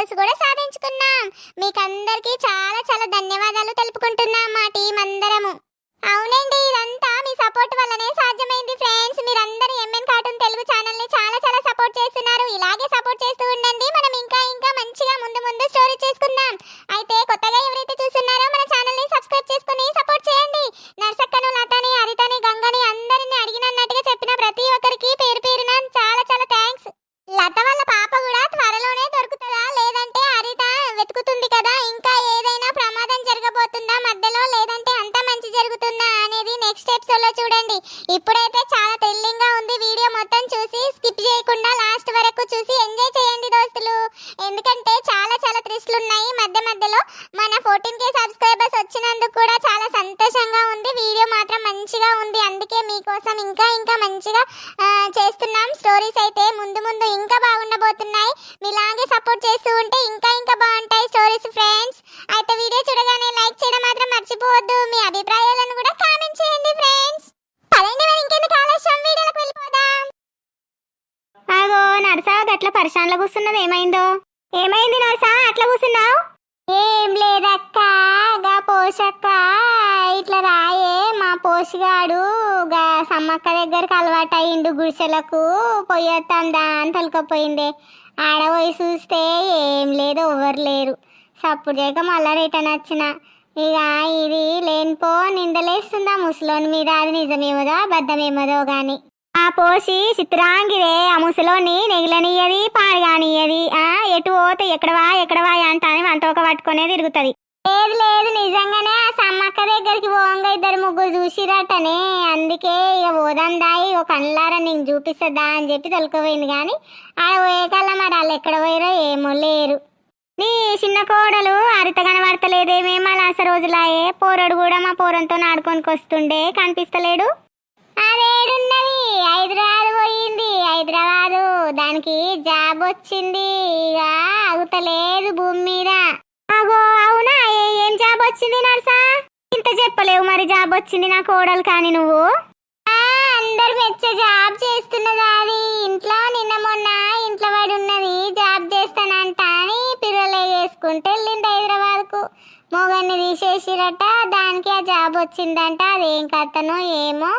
Subscribers కూడా పోషక్క ఇట్లా రాయే మా పోషగాడు గా సమ్మక్క దగ్గరికి అలవాటు అయ్యిండు గుడిసెలకు. పోయొత్తందా అని తొలకపోయిందే ఆడ చూస్తే ఏం లేదు ఎవరు లేరు. సప్పుడు చేయక మళ్ళా రిటర్న్ వచ్చిన. ఇక ఇది లేనిపో నిందలేస్తుందా ముసలోని మీద? అది నిజమేమోదో అబద్ధమేమోదో గాని. ఆ పోసి చిత్రాంగిదే ఆ ముసలోని నెగిలనియది పాడుగానియది ఆ ఎటు పోతే ఎక్కడవా ఎక్కడవా అంటాని వంతోక పట్టుకునే తిరుగుతుంది. లేదు లేదు నిజంగానే ఆ సమ్మక్క దగ్గరికి పోంగా ఇద్దరు ముగ్గురు చూసిరటనే. అందుకే ఇక పోదాం దాయి ఒక కళ్ళారా నేను చూపిస్తుందా అని చెప్పి తొలుకుపోయింది కానీ ఆడ పోయే కల్లా మరి వాళ్ళు ఎక్కడ పోయారో ఏమో లేరు. నీ చిన్న కోడలు అరిత కనబడతలేదేమే మా లాస రోజులాయే పోరడు కూడా మా పోరంతో ఆడుకొనికి వస్తుండే కనిపిస్తలేడు. అదేడున్నది హైదరాబాద్ పోయింది. హైదరాబాదు దానికి జాబ్ వచ్చింది. ఇక ఆగుతలేదు భూమి మీద. అగో అవునా? ఏం జాబ్ వచ్చింది నర్సా? ఇంత చెప్పలేవు మరి జాబ్ వచ్చింది నా కోడలు కానీ నువ్వు. అందరు మెచ్చే జాబ్ చేస్తున్నది అది ఇంట్లో నిన్న మొన్న ఇంట్లో వాడు ఉన్నది జాబ్ చేస్తానంట అని పిల్లలే చేసుకుంటే వెళ్ళింది హైదరాబాద్కు మొగన్ని తీసేసిరట దానికి ఆ జాబ్ వచ్చిందంట. అదేం కథనో ఏమో.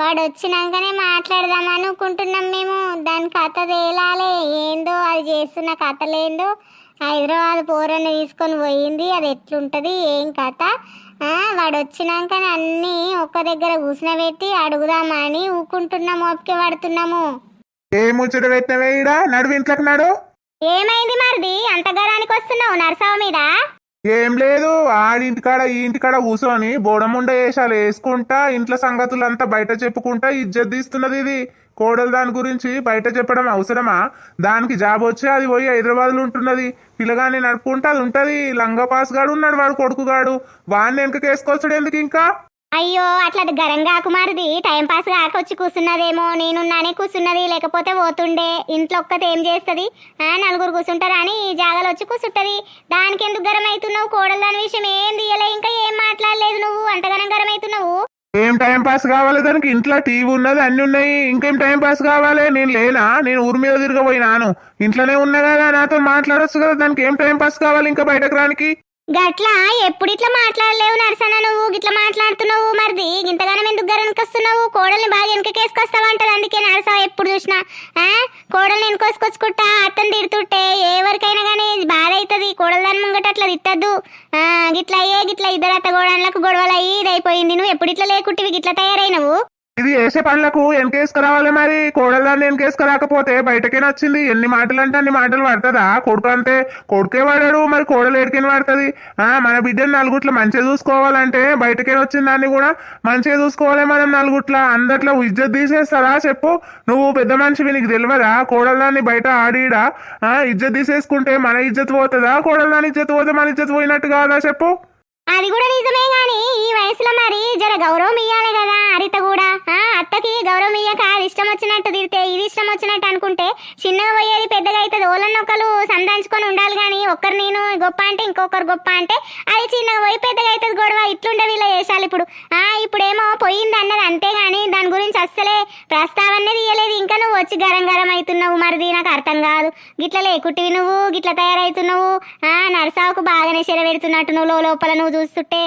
వాడు వచ్చినాకనే మాట్లాడదాం అనుకుంటున్నాం మేము. దాని కథ తేలాలే. ఏందో అది చేస్తున్న కథలేందో. హైదరాబాద్ పోరని తీసుకొని పోయింది. అది ఎట్లుంటది? ఏం కథ? వాడు వచ్చినాకనే అన్నీ ఒక్క దగ్గర కూర్చునబెట్టి అడుగుదామని ఊకుంటున్నాము ఓపిక పడుతున్నాము. ఏ ముచ్చట పెట్టినవే ఈడ? ఇంట్లోకి నడు. ఏమైంది మరిది? అంత గరానికి వస్తున్నావు నరసావు మీద? ఏం లేదు ఆడింటికాడ ఈ ఇంటికాడ కూర్చొని బోడముండ వేషాలు వేసుకుంటా ఇంట్లో సంగతులంతా బయట చెప్పుకుంటా ఇజ్జత్ తీస్తున్నది ఇది. కోడలు దాని గురించి బయట చెప్పడం అవసరమా? దానికి జాబ్ వచ్చి అది పోయి హైదరాబాద్లో ఉంటున్నది. పిల్లగాని నడుపుకుంటా అది ఉంటది. లంగపాస్ గాడు ఉన్నాడు వాడు కొడుకుగాడు వాడిని వెనక కేసుకొచ్చాడు ఎందుకు ఇంకా? అయ్యో అట్లా గరం కాకుమారిది టైం పాస్ కాక వచ్చి కూర్చున్నదేమో నేనున్నానే కూర్చున్నది లేకపోతే పోతుండే. ఇంట్లో ఒక్కతే ఏం చేస్తుంది? ఆ నలుగురు కూర్చుంటారా అని ఈ జాగాలో వచ్చి కూర్చుంటది దానికి ఎందుకు గరం అవుతున్నావు? కోడలు దాని విషయం ఏం తీయలే. ఇంకా ఏం మాట్లాడలేదు నువ్వు? అంతగానం గరం అవుతున్నావు? ఏం టైం పాస్ కావాలి దానికి? ఇంట్లో టీవీ ఉన్నది అన్ని ఉన్నాయి. ఇంకేం టైం పాస్ కావాలి? నేను లేనా? నేను ఊరి మీద తిరగబోయినాను. ఇంట్లోనే ఉన్నా కదా నాతో మాట్లాడొచ్చు కదా. దానికి ఏం టైం పాస్ కావాలి ఇంకా బయటకు రానికి? గట్లా ఎప్పుడు ఇట్లా మాట్లాడలేవు నరసన నువ్వు? గిట్లా మాట్లాడుతున్నావు మరిది? ఇంతగానం ఎందుకు గరనికి కోడల్ని బాగా వెనకకేసుకొస్తావు అందుకే నరస ఎప్పుడు చూసినా. ఆ? కోడల్ని వెనుకొసుకొచ్చుకుంటా అత్తని తిడుతుంటే ఎవరికైనా కానీ బాధ అవుతుంది కోడలు దాని ముంగట అట్లా తిట్టద్దు. ఆ గిట్లా అయ్యే గిట్లా ఇద్దరు అత్త గోడలకు గొడవలు అయ్యి ఇదైపోయింది. అయిపోయింది నువ్వు ఎప్పుడు ఇట్లా లేకుంటివి? గిట్లా తయారైనవు? ఇది చేసే పనులకు వెనకేసుకురావాలి మరి. కోడల్దాన్ని వెనకేసుకురాకపోతే బయటకి నచ్చింది. ఎన్ని మాటలు అంటే అన్ని మాటలు పడుతుందా? కొడుకు అంతే కొడుకే వాడాడు. మరి కోడలు ఎడికిన పడుతుంది ఆ మన బిడ్డను నలుగుట్ల మంచిగా చూసుకోవాలంటే బయటకే వచ్చిందాన్ని కూడా మంచిగా చూసుకోవాలి మనం నలుగుట్ల. అందట్లో ఇజ్జత్ తీసేస్తారా చెప్పు. నువ్వు పెద్ద మనిషివి నీకు తెలియదా కోడల్దాన్ని బయట ఆడిడా ఆ ఇజ్జత్ తీసేసుకుంటే మన ఇజ్జత్ పోతుందా? కోడల్దాని ఇజ్జత్ పోతే మన ఇజ్జత్ పోయినట్టు కాదా చెప్పు. అది కూడా నిజమే గాని ఈ వయసులో మరి జర గౌరవం ఇయ్యాలి కదా హరిత కూడా. ఆ అత్తకి గౌరవం ఇయ్యక అది ఇష్టం వచ్చినట్టు తిడితే ఇది ఇష్టం వచ్చినట్టు అనుకుంటే చిన్నగా పోయేది పెద్దగా అవుతుంది ఓళ్ళనొక్కరు సంధాంచుకొని ఉండాలి కానీ ఒక్కరు నేను గొప్ప అంటే ఇంకొకరు గొప్ప అంటే అది చిన్నగా పోయి పెద్దగా అవుతుంది గొడవ. ఇట్లుండే వీళ్ళ చేసాలి ఇప్పుడు. ఆ ఇప్పుడేమో పోయింది అన్నది అంతే గాని దాని గురించి అస్సలే ప్రస్తావనే తీయలేదు. ఇంకా నువ్వు వచ్చి గరం గరం అవుతున్నావు మరిది నాకు అర్థం కాదు. గిట్ల లేకుట్టివి నువ్వు గిట్ల తయారవుతున్నావు. ఆ నరసావుకు బాగానే చెరబెడుతున్నట్టు నువ్వు లోపల నువ్వు చూస్తుంటే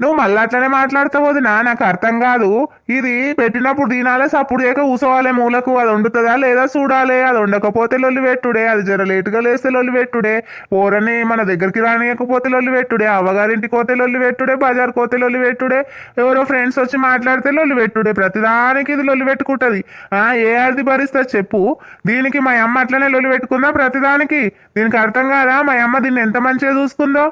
నువ్వు మళ్ళీ అట్లనే మాట్లాడతావు వదినా నాకు అర్థం కాదు. ఇది పెట్టినప్పుడు తినాలే సప్పుడు చేయక కూసోవాలి మూలకు అది వండుతుందా లేదా చూడాలి? అది వండకపోతే లొల్లి పెట్టుడే అది జర లేటుగా లేస్తే లొల్లి పెట్టుడే. పోరని మన దగ్గరికి రానియకపోతే లొల్లి పెట్టుడే అవ్వగారింటికి పోతే లొల్లి పెట్టుడే బజార్ కోతే లొల్లి పెట్టుడే ఎవరో ఫ్రెండ్స్ వచ్చి మాట్లాడితే లొల్లి పెట్టుడే. ప్రతిదానికి ఇది లొల్లి పెట్టుకుంటది. ఆ ఏ ఆడిది భరిస్తా చెప్పు. దీనికి మా అమ్మ అట్లనే లొల్లి పెట్టుకుందా ప్రతిదానికి? దీనికి అర్థం కాదా? మా అమ్మ దీన్ని ఎంత మంచిగా చూసుకుందో?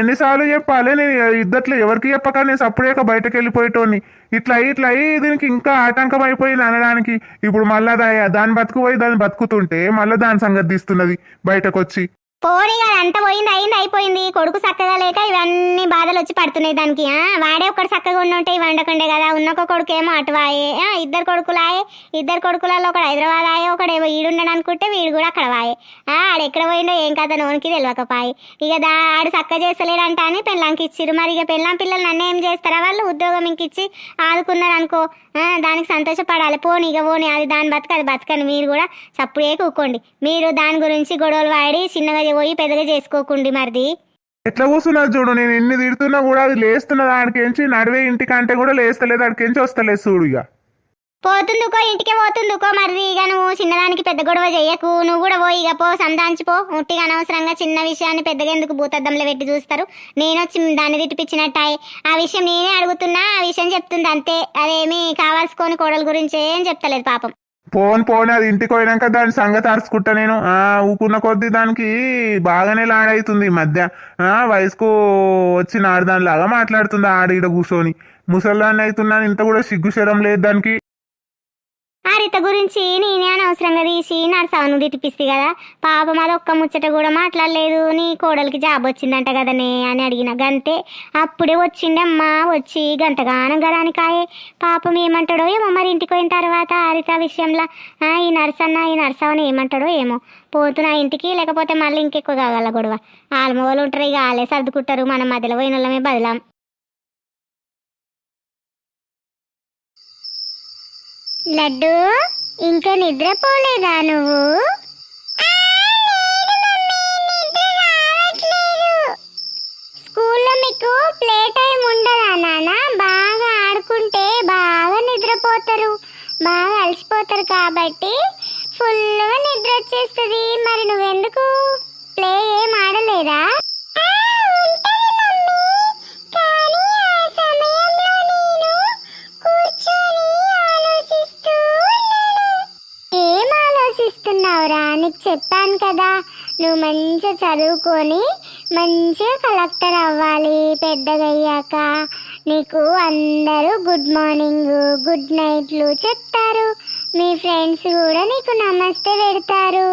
ఎన్నిసార్లు చెప్పాలి? నేను ఇద్దట్లో ఎవరికి చెప్పక? నేను సప్పుడేక బయటకు వెళ్ళిపోయేటోని ఇట్లా అయ్యి ఇట్లా అయ్యి దీనికి ఇంకా ఆటంకం అయిపోయింది అనడానికి. ఇప్పుడు మళ్ళా దాన్ని దాని బతుకు పోయి దాన్ని బతుకుతుంటే మళ్ళీ దాని సంగతి తీస్తున్నది బయటకు వచ్చి పోనీ అంత పోయింది అయింది అయిపోయింది. కొడుకు చక్కగా లేక ఇవన్నీ బాధలు వచ్చి పడుతున్నాయి దానికి. వాడే ఒక్కడు చక్కగా ఉండుంటే ఇవి వండకుండే కదా. ఉన్నొక కొడుకు ఏమో అటు వాయే ఆ, ఇద్దరు కొడుకులాయే. ఇద్దరు కొడుకులలో ఒకడు హైదరాబాద్ ఆయే ఒకడేమో ఈడుండడు అనుకుంటే వీడు కూడా అక్కడ వాయే. ఆడ ఎక్కడ పోయిండో ఏం కథ నోనికి తెలియకపాయి ఇక దా ఆడు చక్క చేస్తలేడంట అని పెళ్ళాంకి ఇచ్చిర్రు. మరి ఇక పెళ్ళాం పిల్లలు నన్ను ఏం చేస్తారా వాళ్ళు? ఉద్యోగం ఇంక ఇచ్చి ఆదుకున్నారు అనుకో దానికి సంతోషపడాలి. పోనీ ఇక పోనీ. అది దాని బతకదు బతకని మీరు కూడా చప్పుడే కూకోండి. మీరు దాని గురించి గొడవలు వాడి చిన్నగా పోయి పెద్దగా చేసుకోకండి మరిది. ఎట్లా కూర్చున్నది చూడు నేను ఎన్ని తిడుతున్నా కూడా అది లేస్తున్నది ఆడికించి నడివే ఇంటికంటే కూడా లేస్తలేదు ఆడికించి వస్తలేదు చూడు ఇక పోతుందుకో ఇంటికే పోతుందుకో మరిది ఇక నువ్వు చిన్నదానికి పెద్ద గొడవ చెయ్యకు నువ్వు కూడా పోయి ఇక పో సంతాంచిపో ఉట్టిగా అనవసరంగా చిన్న విషయాన్ని పెద్దగా ఎందుకు భూతద్దంలో పెట్టి చూస్తారు? నేను వచ్చి దాన్ని తిట్టిపించినట్టాయి ఆ విషయం నేనే అడుగుతున్నా ఆ విషయం చెప్తుంది అంతే. అదేమి కావాల్సుకొని కోడల గురించి ఏం చెప్తలేదు పాపం. పోన్ పోను అది ఇంటికి పోయినాక దాని సంగతి అరుచుకుంటా నేను. ఆ ఊకున్న కొద్దీ దానికి బాగానే లాడైతుంది ఈ మధ్య. ఆ వయసుకు వచ్చిన ఆడదానిలాగా మాట్లాడుతుంది ఆడ ఈడ కూర్చొని. ముసల్దాన్ని అవుతున్నాను ఇంత కూడా సిగ్గుశరం లేదు దానికి. హరిత గురించి నేనే అనవసరంగా తీసి నరసాను తిట్టిపిస్తే కదా. పాపం అది ఒక్క ముచ్చట కూడా మాట్లాడలేదు. నీ కోడలికి జాబ్ వచ్చిందంట కదనే అని అడిగిన గంతే. అప్పుడే వచ్చిండమ్మా వచ్చి గంతగానం గదానికాయే. పాపం ఏమంటాడో ఏమో మరి ఇంటికి పోయిన తర్వాత హరిత విషయంలో. ఈ నర్సన్న ఈ నర్సవని ఏమంటాడో ఏమో. పోతున్నా ఇంటికి లేకపోతే మళ్ళీ ఇంకెక్కువ కాగల గొడవ. వాళ్ళు ఉంటారు ఇక వాళ్ళే సర్దుకుంటారు. మనం మధ్యలో పోయిన వాళ్ళమే బదిలాం. లడ్డు ఇంకా నిద్రపోలేదా నువ్వు? స్కూల్లో మీకు ప్లే టైం ఉండదా నాన్న? బాగా ఆడుకుంటే బాగా నిద్రపోతారు. బాగా అలసిపోతారు కాబట్టి ఫుల్గా నిద్ర వచ్చేస్తుంది. మరి నువ్వెందుకు? ప్లే ఏం ఆడలేదా? ఆలోచిస్తున్నావురా నీకు చెప్పాను కదా నువ్వు మంచిగా చదువుకొని మంచిగా కలెక్టర్ అవ్వాలి పెద్దగా అయ్యాక నీకు అందరూ గుడ్ మార్నింగ్ గుడ్ నైట్లు చెప్తారు. మీ ఫ్రెండ్స్ కూడా నీకు నమస్తే పెడతారు.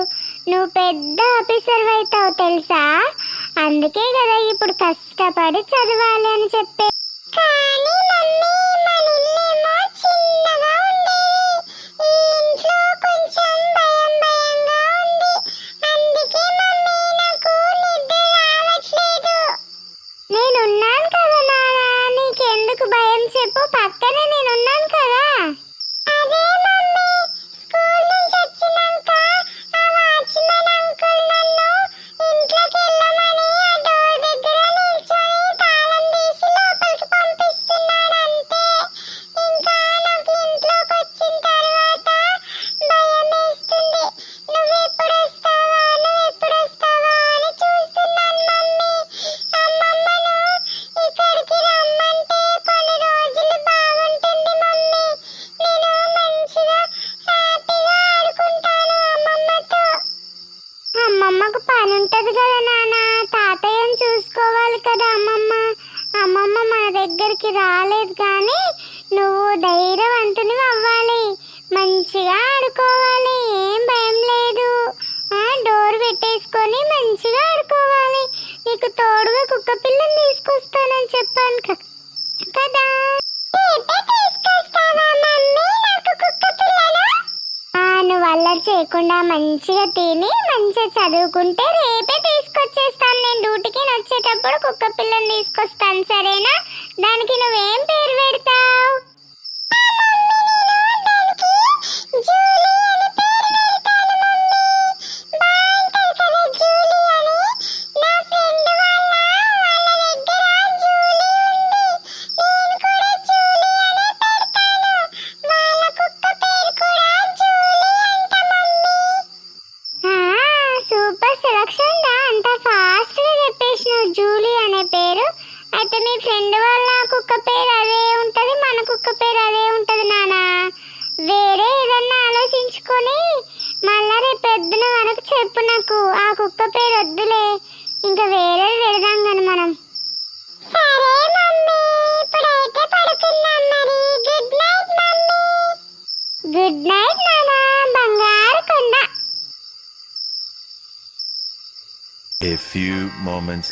నువ్వు పెద్ద ఆఫీసర్ అవుతావు తెలుసా? అందుకే కదా ఇప్పుడు కష్టపడి చదవాలి అని చెప్పే. కానీ మమ్మీ నేనున్నాను కదా నాన్న నీకెందుకు భయం చెప్పు పక్కనే నేనున్నాను కదా. మంచిగా ఆడుకోవాలి. నీకు తోడుగా కుక్క పిల్లని తీసుకొస్తానని చెప్పాను కదా? నువ్వు అల్లరి చేయకుండా మంచిగా తిని మంచిగా చదువుకుంటే రేపే తీసుకొచ్చేస్తాను. నేను డ్యూటీకి వచ్చేటప్పుడు కుక్క పిల్లని తీసుకు సూపర్ అంత ఫాస్ట్గా చెప్పేసిన జూలీ అనే పేరు. అయితే మీ ఫ్రెండ్ వాళ్ళ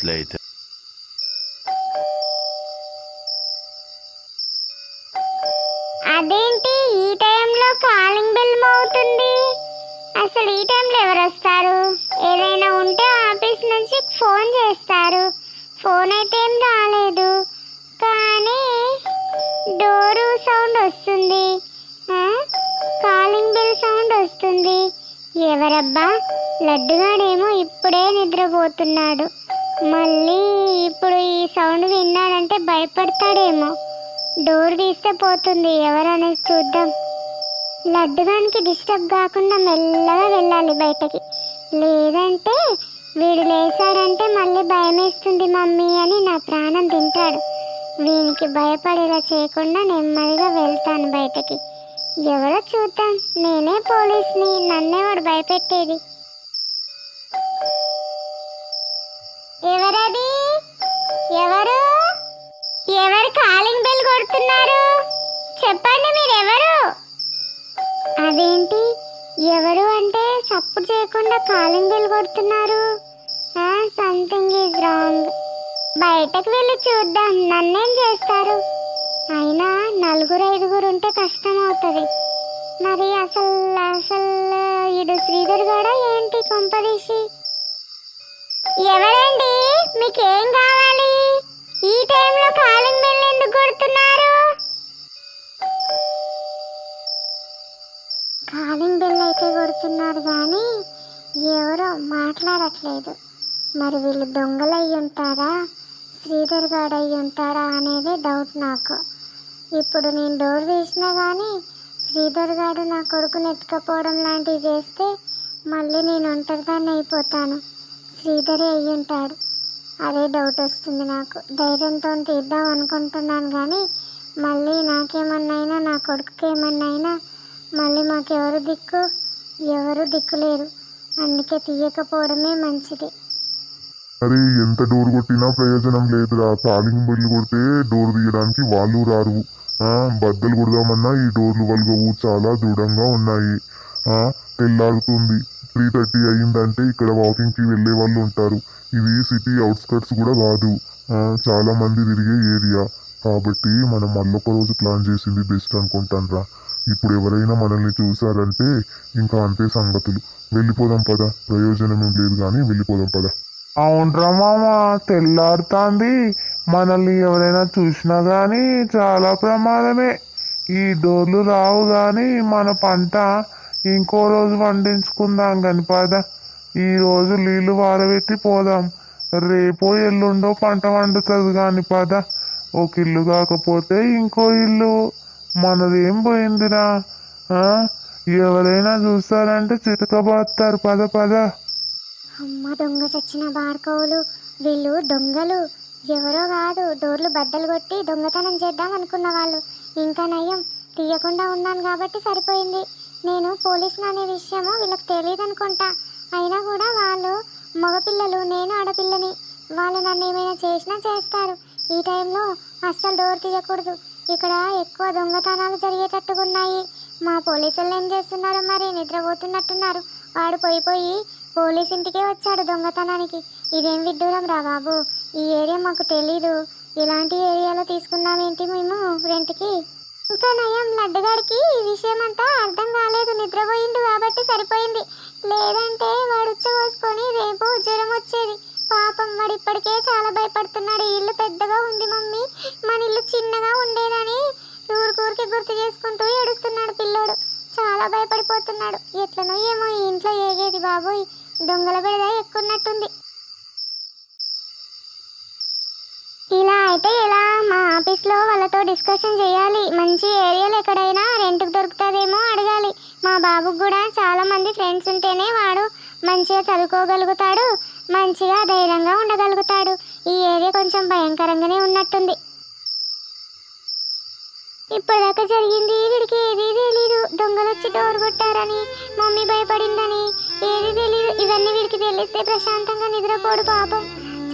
later. అదేంటి ఈ టైంలో కాలింగ్ బెల్ మోగుతుంది? అసలు ఈ టైంలో ఎవరు వస్తారు? ఏదైనా ఉంటే ఆఫీస్ నుంచి ఫోన్ చేస్తారు. ఫోన్ అయితే ఏం రాలేదు. కానీ డోరు సౌండ్ వస్తుంది. కాలింగ్ బెల్ సౌండ్ వస్తుంది. ఎవరబ్బా? లడ్డుగాడేమో ఇప్పుడే నిద్రపోతున్నాడు. మళ్ళీ ఇప్పుడు ఈ సౌండ్ విన్నాడంటే భయపడతాడేమో. డోర్ తీస్తే పోతుంది ఎవరనేది చూద్దాం. లడ్డుగానికి డిస్టర్బ్ కాకుండా మెల్లగా వెళ్ళాలి బయటకి. లేదంటే వీడు లేచాడంటే మళ్ళీ భయమేస్తుంది మమ్మీ అని నా ప్రాణం తింటాడు. వీనికి భయపడేలా చేయకుండా నెమ్మదిగా వెళ్తాను బయటకి. ఎవరో చూద్దాం నేనే పోలీస్ని నన్నే వాడు భయపెట్టేది. కొడుతున్నారు చెప్పండి మీరెవరు? అదేంటి? ఎవరు అంటే సప్పుడు చేయకుండా కాలింగ్ బెల్ కొడుతున్నారు సంథింగ్ ఈజ్ రాంగ్ బయటకు వెళ్ళి చూద్దాం నన్నేం చేస్తారు? అయినా నలుగురు ఐదుగురు ఉంటే కష్టం అవుతుంది మరి అసలు అసలు ఇడు శ్రీధర్ కూడా ఏంటి కొంపదీసి? ఎవరండి? మీకేం కావాలి? ఈ టైంలో కాలింగ్ బెల్ కొడుతున్నారు? కాలింగ్ బెల్ అయితే కొడుతున్నారు కానీ ఎవరో మాట్లాడట్లేదు. మరి వీళ్ళు దొంగలు అయి ఉంటారా? శ్రీధర్ గారు అయి ఉంటాడా అనేది డౌట్ నాకు. ఇప్పుడు నేను డోర్ తీసినా కానీ శ్రీధర్ గారు నా కొడుకుని ఎత్తుకపోవడం లాంటివి చేస్తే మళ్ళీ నేను ఒంటరిదాన్ని అయిపోతాను. శ్రీధరే అయ్యి ఉంటాడు అదే డౌట్ వస్తుంది నాకు. ధైర్యంతో తీద్దాం అనుకుంటున్నాను కానీ మళ్ళీ నాకేమన్నైనా నా కొడుకుకి ఏమన్నైనా మళ్ళీ మాకెవరు దిక్కు? ఎవరు దిక్కులేరు అందుకే తీయకపోవడమే మంచిది. అరే ఎంత డోర్ కొట్టినా ప్రయోజనం లేదురా. కాలింగ్ బెల్ కొడితే డోర్ తీయడానికి వాళ్ళు రారు. బద్దలు కొడదామన్నా ఈ డోర్లు వల్గవు చాలా దృఢంగా ఉన్నాయి. ఆ తెల్లారుతుంది. త్రీ థర్టీ అయ్యిందంటే ఇక్కడ వాకింగ్కి వెళ్ళే వాళ్ళు ఉంటారు. ఇది సిటీ అవుట్స్కట్స్ కూడా కాదు. చాలామంది చాలా మంది తిరిగే ఏరియా. కాబట్టి మనం మళ్ళొక రోజు ప్లాన్ చేసింది బెస్ట్ అనుకుంటాను ఇప్పుడు ఎవరైనా మనల్ని చూసారంటే ఇంకా అంతే సంగతులు. వెళ్ళిపోదాం పద. ప్రయోజనం ఏం లేదు కానీ వెళ్ళిపోదాం పద. అవునరా మామ తెల్లారుతాంది. మనల్ని ఎవరైనా చూసినా కానీ చాలా ప్రమాదమే. ఈ డోర్లు రావు కానీ మన పంట ఇంకో రోజు పండించుకుందాం కాని పద. ఈ రోజు నీళ్ళు వారబెట్టి పోదాం. రేపో ఎల్లుండో పంట వండుతుంది కాని పద. ఒక ఇల్లు కాకపోతే ఇంకో ఇల్లు. మనదేం పోయిందిరా? ఎవరైనా చూస్తారంటే చితకబోస్తారు పద పద. అమ్మ దొంగ చచ్చిన బాడుకోవులు వీళ్ళు దొంగలు. ఎవరో కాదు డోర్లు బద్దలు కొట్టి దొంగతనం చేద్దాం అనుకున్న వాళ్ళు. ఇంకా నయం తీయకుండా ఉన్నాను కాబట్టి సరిపోయింది. నేను పోలీసులు అనే విషయము వీళ్ళకి తెలియదు అనుకుంటా అయినా కూడా వాళ్ళు మగపిల్లలు నేను ఆడపిల్లని. వాళ్ళు నన్ను ఏమైనా చేసినా చేస్తారు. ఈ టైంలో అస్సలు డోర్ తీయకూడదు. ఇక్కడ ఎక్కువ దొంగతనాలు జరిగేటట్టుగా ఉన్నాయి మా పోలీసులు ఏం చేస్తున్నారు మరి? నిద్రపోతున్నట్టున్నారు. వాడు పోయి పోయి పోలీస్ ఇంటికే వచ్చాడు దొంగతనానికి. ఇదేం విడ్డూరం రా బాబు? ఈ ఏరియా మాకు తెలీదు. ఇలాంటి ఏరియాలో తీసుకున్నామేంటి మేము రెంట్కి? ఇంకా నయం లడ్డుగాడికి ఈ విషయం అంతా అర్థం కాలేదు. నిద్రపోయిండు కాబట్టి సరిపోయింది. లేదంటే వాడు ఉచ్చబోసుకొని రేపు జ్వరం వచ్చేది. పాపం వాడు ఇప్పటికే చాలా భయపడుతున్నాడు. ఇల్లు పెద్దగా ఉంది మమ్మీ. మన ఇల్లు చిన్నగా ఉండేదని ఊరికూరికి గుర్తు చేసుకుంటూ ఏడుస్తున్నాడు పిల్లోడు. చాలా భయపడిపోతున్నాడు. ఎట్లనో ఏమో ఇంట్లో ఏగేది బాబోయ్. దొంగల బిడద ఎక్కున్నట్టుంది ఇలా అయితే ఎలా మా ఆఫీస్లో వాళ్ళతో డిస్కషన్ చేయాలి. మంచి ఏరియాలు ఎక్కడైనా రెంట్కి దొరుకుతుందేమో అడగాలి. మా బాబుకు కూడా చాలామంది ఫ్రెండ్స్ ఉంటేనే వాడు మంచిగా చదువుకోగలుగుతాడు మంచిగా ధైర్యంగా ఉండగలుగుతాడు. ఈ ఏరియా కొంచెం భయంకరంగానే ఉన్నట్టుంది. ఇప్పటిదాకా జరిగింది వీడికి ఏది తెలీదు. దొంగలు వచ్చి డోర్ కొట్టారని మమ్మీ భయపడిందని ఏది తెలీదు. ఇవన్నీ వీడికి తెలిస్తే ప్రశాంతంగా నిద్రపోడు పాపం.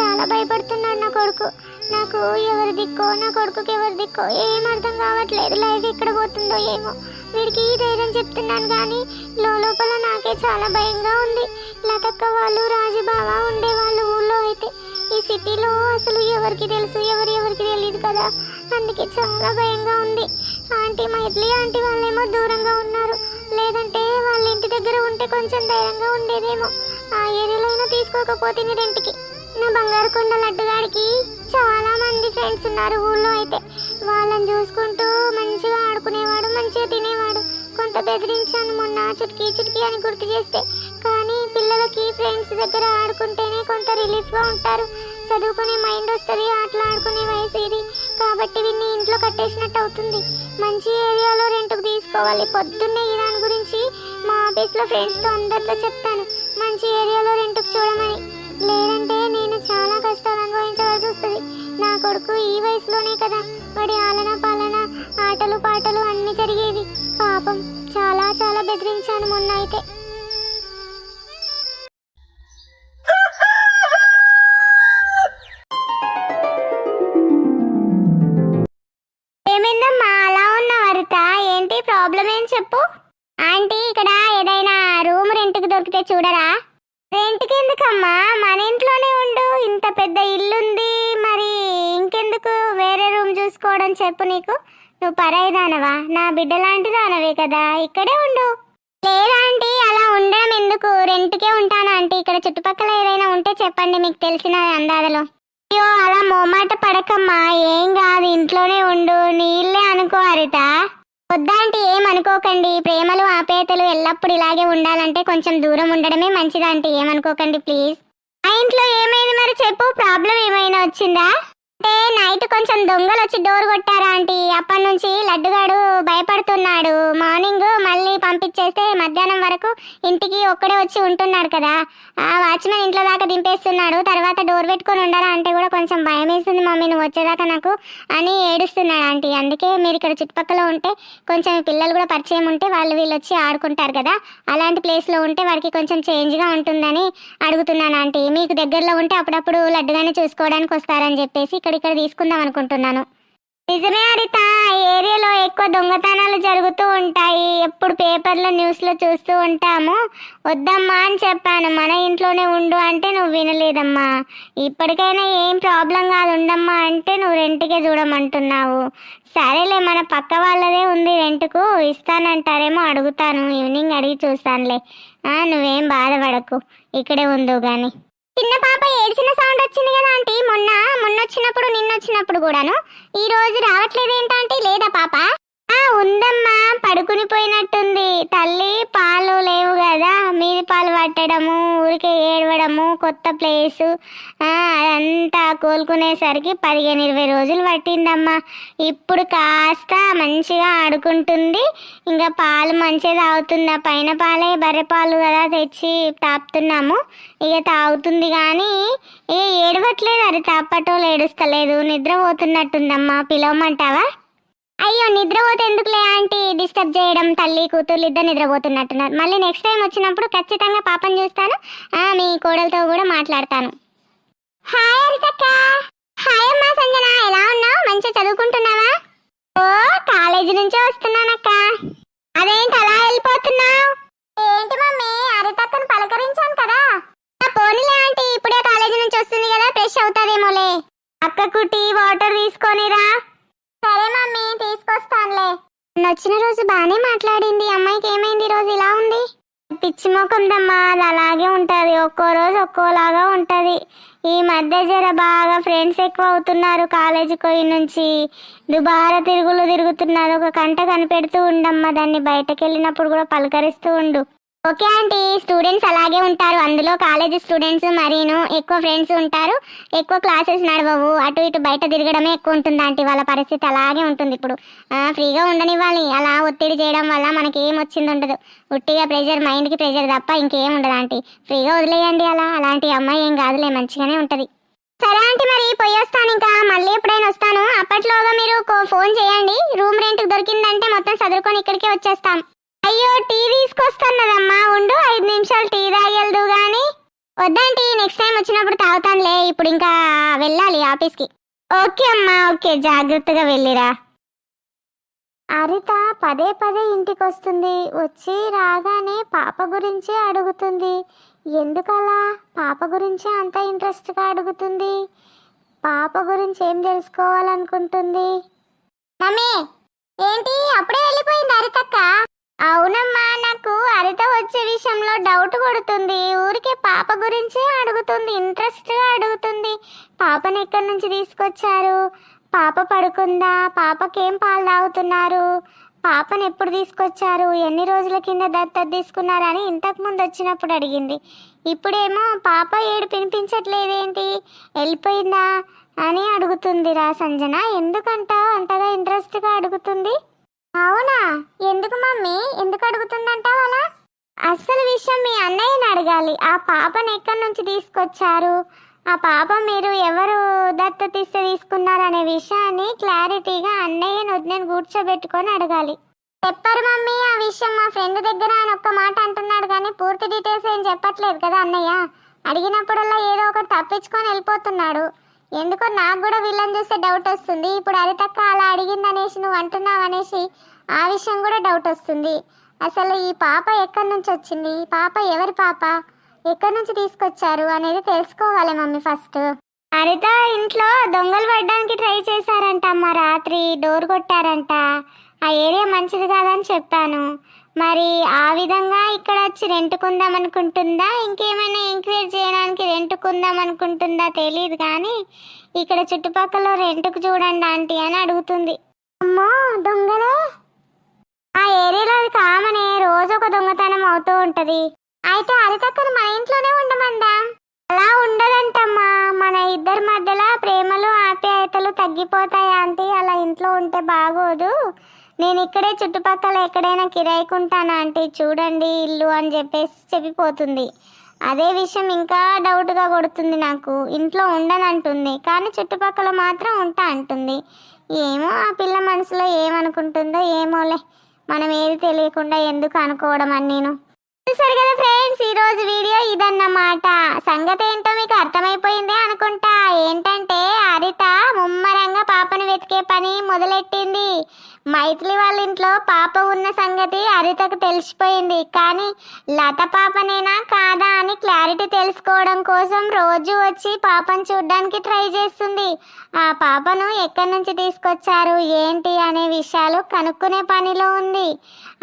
చాలా భయపడుతున్నాడు నా కొడుకు. నాకు ఎవరి దిక్కో నా కొడుకుకి ఎవరి దిక్కో ఏం అర్థం కావట్లేదు. లైఫ్ ఎక్కడ పోతుందో ఏమో వీడికి ఈ ధైర్యం చెప్తున్నాను కానీ లోపల నాకే చాలా భయంగా ఉంది. లతక్క వాళ్ళు రాజుబావ ఉండేవాళ్ళు ఊళ్ళో అయితే ఈ సిటీలో అసలు ఎవరికి తెలుసు ఎవరు ఎవరికి తెలియదు కదా. అందుకే చాలా భయంగా ఉంది. ఆంటీ మైత్లి ఆంటీ వాళ్ళేమో దూరంగా ఉన్నారు. లేదంటే వాళ్ళ ఇంటి దగ్గర ఉంటే కొంచెం ధైర్యంగా ఉండేదేమో. ఆ ఏరియాలో అయినా తీసుకోకపోతే నీ రెంట్కి నా బంగారు కొండ లడ్డుగాడికి చాలా మంది ఫ్రెండ్స్ ఉన్నారు ఊళ్ళో అయితే. వాళ్ళని చూసుకుంటూ మంచిగా ఆడుకునేవాడు మంచిగా తినేవాడు. కొంత బెదిరించాను మొన్న చుట్కీ చుట్కీ అని గుర్తు చేస్తే. కానీ పిల్లలకి ఫ్రెండ్స్ దగ్గర ఆడుకుంటేనే కొంత రిలీఫ్గా ఉంటారు. చదువుకునే మైండ్ వస్తుంది ఆటలు ఆడుకునే వయసు ఇది. కాబట్టి వీడిని ఇంట్లో కట్టేసినట్టు అవుతుంది. మంచి ఏరియాలో రెంట్కు తీసుకోవాలి. పొద్దున్నే ఈ దాని గురించి మా ఆఫీస్లో ఫ్రెండ్స్తో అందరితో చెప్తాను. మంచి ఏరియాలో రెంట్కు చూడమని. లేదంటే నేను చాలా కష్టాలు అనుభవించవలసి వస్తుంది. నా కొడుకు ఈ వయసులోనే కదా వాడి ఆలన పాలన ఆటలు పాటలు అన్నీ జరిగేవి. పాపం చాలా చాలా బెదిరించాను మొన్న అయితే. ఏమైందమ్మా? అలా ఉన్న వరత ఏంటి ప్రాబ్లం ఏం చెప్పు? ఆంటీ ఇక్కడ ఏదైనా రూమ్ రెంట్కి దొరికితే చూడరా? రెంట్కి ఎందుకమ్మా మన ఇంట్లోనే ఉండు. ఇంత పెద్ద ఇల్లుంది. మరి ఇంకెందుకు వేరే రూమ్ చూసుకోవడం చెప్పు నీకు. నువ్వు పరాయిదానవా నా బిడ్డ లాంటి దానవే కదా. ఇక్కడే ఉండు. లేదా ఆంటీ అలా ఉండడం ఎందుకు? రెంట్కే ఉంటాను ఆంటీ? ఇక్కడ చుట్టుపక్కల ఏదైనా ఉంటే చెప్పండి. మీకు తెలిసిన అందాదలో అయ్యో అలా మోమాట పడకమ్మా. ఏం కాదు ఇంట్లోనే ఉండు. నీళ్ళే అనుకో హరిత వద్దాంటి ఏం అనుకోకండి. ప్రేమలు ఆపేతలు ఎల్లప్పుడు ఇలాగే ఉండాలంటే కొంచెం దూరం ఉండడమే మంచిదంటే ఏమనుకోకండి ప్లీజ్. ఆ ఇంట్లో ఏమైంది మరి చెప్పు? ప్రాబ్లం ఏమైనా వచ్చిందా? అంటే నైట్ కొంచెం దొంగలు వచ్చి డోర్ కొట్టారా ఆంటీ? అప్పటి నుంచి లడ్డుగాడు భయపడుతున్నాడు. మార్నింగ్ మళ్ళీ పంపించేస్తే మధ్యాహ్నం వరకు ఇంటికి ఒక్కడే వచ్చి ఉంటున్నాడు కదా. ఆ వాచ్మెన్ ఇంట్లో దాకా దింపేస్తున్నాడు. తర్వాత డోర్ పెట్టుకొని ఉండరా అంటే కూడా కొంచెం భయం వేస్తుంది మమ్మీ నువ్వు వచ్చేదాకా నాకు అని ఏడుస్తున్నాడు ఆంటీ. అందుకే మీరు ఇక్కడ చుట్టుపక్కల ఉంటే కొంచెం పిల్లలు కూడా పరిచయం ఉంటే వాళ్ళు వీళ్ళు వచ్చి ఆడుకుంటారు కదా. అలాంటి ప్లేస్లో ఉంటే వారికి కొంచెం చేంజ్గా ఉంటుందని అడుగుతున్నాను ఆంటీ. మీకు దగ్గరలో ఉంటే అప్పుడప్పుడు లడ్డుగానే చూసుకోవడానికి వస్తారని చెప్పేసి ఇక్కడ ఇక్కడ తీసుకుందాం అనుకుంటున్నాను. నిజమే హరిత ఈ ఏరియాలో ఎక్కువ దొంగతనాలు జరుగుతూ ఉంటాయి. ఎప్పుడు పేపర్లో న్యూస్లో చూస్తూ ఉంటాము. వద్దమ్మా అని చెప్పాను. మన ఇంట్లోనే ఉండు అంటే నువ్వు వినలేదమ్మా. ఇప్పటికైనా ఏం ప్రాబ్లం కాదు ఉండమ్మా అంటే నువ్వు రెంట్కే చూడమంటున్నావు. సరేలే మన పక్క వాళ్ళదే ఉంది రెంట్కు. ఇస్తానంటారేమో అడుగుతాను. ఈవినింగ్ అడిగి చూస్తానులే. ఆ, నువ్వేం బాధపడకు. ఇక్కడే ఉండు కానీ చిన్న పాప ఏడ్చిన సౌండ్ వచ్చింది కదా ఆంటీ. మొన్న మొన్న వచ్చినప్పుడు నిన్న వచ్చినప్పుడు కూడాను. ఈ రోజు రావట్లేదు ఏంటంటే లేదా పాప? ఉందమ్మా. పడుకుని పోయినట్టుంది. తల్లి పాలు లేవు కదా. మీది పాలు పట్టడము ఊరికే ఏడవడము కొత్త ప్లేసు అదంతా కోలుకునేసరికి పదిహేను ఇరవై రోజులు పట్టిందమ్మా. ఇప్పుడు కాస్త మంచిగా ఆడుకుంటుంది. ఇంకా పాలు మంచిగా తాగుతుందా. పైన పాలే బర్రె పాలు కదా తెచ్చి తాపుతున్నాము. ఇక తాగుతుంది కానీ ఏ ఏడవట్లేదు. అది తాపటోలు ఏడుస్తలేదు. నిద్రపోతున్నట్టుందమ్మా. పిలవమంటావా? అయ్యో నిద్రపోతే ఎందుకులే ఆంటీ? డిస్టర్బ్ చేయడం తల్లి కూతుర్లు ఇద్దరు నిద్రపోతున్నట్టున్నారు. మళ్ళీ నెక్స్ట్ టైం వచ్చినప్పుడు ఖచ్చితంగా పాపం చూస్తాను. మీ కోడలతో కూడా మాట్లాడతాను. హాయ్ హరితక్క. హాయ్ అమ్మా సంజన. ఎలా ఉన్నావు? మంచిగా చదువుకుంటున్నావా? ఓ కాలేజీ నుంచే వస్తున్నానక్క. అదేంటి అలా వెళ్ళిపోతున్నావు? ఏంటి మమ్మీ? హరితక్కను పలకరించాను కదా. పోనీలే ఆంటీ. ఇప్పుడే కాలేజీ నుంచి వస్తుంది కదా ఫ్రెష్ అవుతాదేమోలే. అక్కకు టీ వాటర్ తీసుకొనిరా సరే మమ్మీ తీసుకొస్తానులే. నచ్చిన రోజు బాగానే మాట్లాడింది. అమ్మాయికి ఏమైంది రోజు? ఇలా ఉంది. పిచ్చి ముఖందమ్మా అది అలాగే ఉంటుంది. ఒక్కో రోజు ఒక్కోలాగా ఉంటుంది. ఈ మధ్య జర బాగా ఫ్రెండ్స్ ఎక్కువ అవుతున్నారు కాలేజీకి పోయి నుంచి. దుబారా తిరుగులు తిరుగుతున్నారు. ఒక కంట కనిపెడుతూ ఉండమ్మా దాన్ని బయటకు వెళ్ళినప్పుడు కూడా పలకరిస్తూ ఉండు. ఓకే ఆంటీ స్టూడెంట్స్ అలాగే ఉంటారు. అందులో కాలేజ్ స్టూడెంట్స్ మరీను ఎక్కువ ఫ్రెండ్స్ ఉంటారు. ఎక్కువ క్లాసెస్ నడవవు. అటు ఇటు బయట తిరగడమే ఎక్కువ ఉంటుంది ఆంటీ. వాళ్ళ పరిస్థితి అలాగే ఉంటుంది ఇప్పుడు. ఫ్రీగా ఉండనివ్వాలి. అలా ఒత్తిడి చేయడం వల్ల మనకి ఏం వచ్చింది ఉండదు. ఉట్టిగా ప్రెషర్ మైండ్కి ప్రెషర్ తప్ప ఇంకేం ఉండదు ఆంటీ. ఫ్రీగా వదిలేయండి అలా. అలాంటి అమ్మాయి ఏం కాదులే. మంచిగానే ఉంటుంది. సరే ఆంటీ మరి పోయొస్తాను ఇంకా. మళ్ళీ ఎప్పుడైనా వస్తాను. అప్పట్లోగా మీరు ఫోన్ చేయండి. రూమ్ రెంట్ దొరికిందంటే మొత్తం చదువుకొని ఇక్కడికే వచ్చేస్తాం. అయ్యో టీ తీసుకొస్తున్నదమ్మా. ఉండు ఐదు నిమిషాలు టీ తాగెళ్దు గాని. వద్దంటీ నెక్స్ట్ టైం వచ్చినప్పుడు తాగుతానులే. ఇప్పుడు ఇంకా వెళ్ళాలి ఆఫీస్కి. ఓకే అమ్మా ఓకే. జాగ్రత్తగా వెళ్ళిరా. అరిత పదే పదే ఇంటికి వస్తుంది వచ్చి రాగానే పాప గురించే అడుగుతుంది. ఎందుకలా? పాప గురించే అంత ఇంట్రెస్ట్గా అడుగుతుంది. పాప గురించి ఏం తెలుసుకోవాలనుకుంటుంది? మమ్మీ ఏంటి? అప్పుడే వెళ్ళిపోయింది అరితక్క. అవునమ్మా నాకు అరిత వచ్చే విషయంలో డౌట్ కొడుతుంది. ఊరికే పాప గురించి అడుగుతుంది ఇంట్రెస్ట్గా అడుగుతుంది. పాపని ఎక్కడి నుంచి తీసుకొచ్చారు? పాప పడుకుందా? పాపకేం పాలు తాగుతున్నారు? పాపను ఎప్పుడు తీసుకొచ్చారు? ఎన్ని రోజుల కింద దత్త తీసుకున్నారని ఇంతకు ముందు వచ్చినప్పుడు అడిగింది. ఇప్పుడేమో పాప ఏడు వినిపించట్లేదేంటి? వెళ్ళిపోయిందా అని అడుగుతుంది రా సంజన. ఎందుకంట అంతగా ఇంట్రెస్ట్గా అడుగుతుంది? అవునా? ఎందుకు మమ్మీ? ఎందుకు అడుగుతుందంటావు అలా? అసలు విషయం మీ అన్నయ్యని అడగాలి. ఆ పాపను ఎక్కడి నుంచి తీసుకొచ్చారు? ఆ పాప మీరు ఎవరు దత్త దత్తతిస్తే తీసుకున్నారనే విషయాన్ని క్లారిటీగా అన్నయ్యని వదిలేని కూర్చోబెట్టుకొని అడగాలి. చెప్పారు మమ్మీ ఆ విషయం మా ఫ్రెండ్ దగ్గర అని ఒక్క మాట అంటున్నాడు కానీ పూర్తి డీటెయిల్స్ ఏం చెప్పట్లేదు కదా అన్నయ్య? అడిగినప్పుడల్లా ఏదో ఒకటి తప్పించుకొని వెళ్ళిపోతున్నాడు. ఎందుకో నాకు కూడా వీళ్ళని చూస్తే డౌట్ వస్తుంది. ఇప్పుడు అరితక్క అలా అడిగింది అనేసి నువ్వు అంటున్నావు అనేసి ఆ విషయం కూడా డౌట్ వస్తుంది. అసలు ఈ పాప ఎక్కడి నుంచి వచ్చింది? ఈ పాప ఎవరి పాప? ఎక్కడి నుంచి తీసుకొచ్చారు అనేది తెలుసుకోవాలి మమ్మీ ఫస్ట్ హరిత ఇంట్లో దొంగలు పడడానికి ట్రై చేశారంట అమ్మ రాత్రి డోర్ కొట్టారంట. ఆ ఏరియా మంచిది కాదని చెప్పాను. మరి ఆ విధంగా ఇక్కడ వచ్చి రెంటుకుందాం అనుకుంటుందా? ఇంకేమైనా ఎంక్వైరీ చేయడానికి రెంటుకుందాం అనుకుంటుందా తెలియదు కానీ ఇక్కడ చుట్టుపక్కల రెంట్కు చూడండి ఆంటీ అని అడుగుతుంది. అమ్మో దొంగలే! ఆ ఏరియాలో అది కామనే రోజు ఒక దొంగతనం అవుతూ ఉంటది. అయితే అరితక్కను మన ఇంట్లోనే ఉండమందా? అలా ఉండదంటమ్మా. మన ఇద్దరి మధ్యలో ప్రేమలు ఆప్యాయతలు తగ్గిపోతాయి ఆంటీ. అలా ఇంట్లో ఉంటే బాగోదు. నేను ఇక్కడే చుట్టుపక్కల ఎక్కడైనా కిరాయికుంటాను అంటే చూడండి ఇల్లు అని చెప్పేసి చెప్పిపోతుంది. అదే విషయం ఇంకా డౌట్గా కొడుతుంది నాకు. ఇంట్లో ఉండనంటుంది. కానీ చుట్టుపక్కల మాత్రం ఉంటా అంటుంది. ఏమో ఆ పిల్ల మనసులో ఏమనుకుంటుందో ఏమోలే. మనం ఏది తెలియకుండా ఎందుకు అనుకోవడం అని నేను. చూసారు కదా ఫ్రెండ్స్ ఈరోజు వీడియో ఇదన్నమాట. సంగతి ఏంటో మీకు అర్థమైపోయిందే అనుకుంటా. ఏంటంటే హరిత ముమ్మరంగా పాపను వెతికే పని మొదలెట్టింది. మైథిలి వాళ్ళ ఇంట్లో పాప ఉన్న సంగతి హరితకు తెలిసిపోయింది. కానీ లత పాపనేనా కాదా అని క్లారిటీ తెలుసుకోవడం కోసం రోజు వచ్చి పాపను చూడడానికి ట్రై చేస్తుంది. ఆ పాపను ఎక్కడి నుంచి తీసుకొచ్చారు? ఏంటి అనే విషయాలు కనుక్కునే పనిలో ఉంది.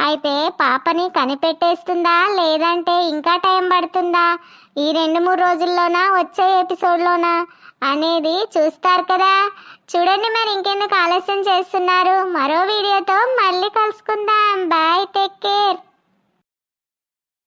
అయితే పాపని కనిపెట్టేస్తుందా? లేదంటే ఇంకా టైం పడుతుందా? ఈ రెండు మూడు రోజుల్లోనా? వచ్చే ఎపిసోడ్లోనా? అనేది చూస్తారు కదా. చూడండి మరి ఇంకెందుకు ఆలస్యం చేస్తున్నారు. మరో వీడియోతో మళ్ళీ కలుసుకుందాం. Bye take care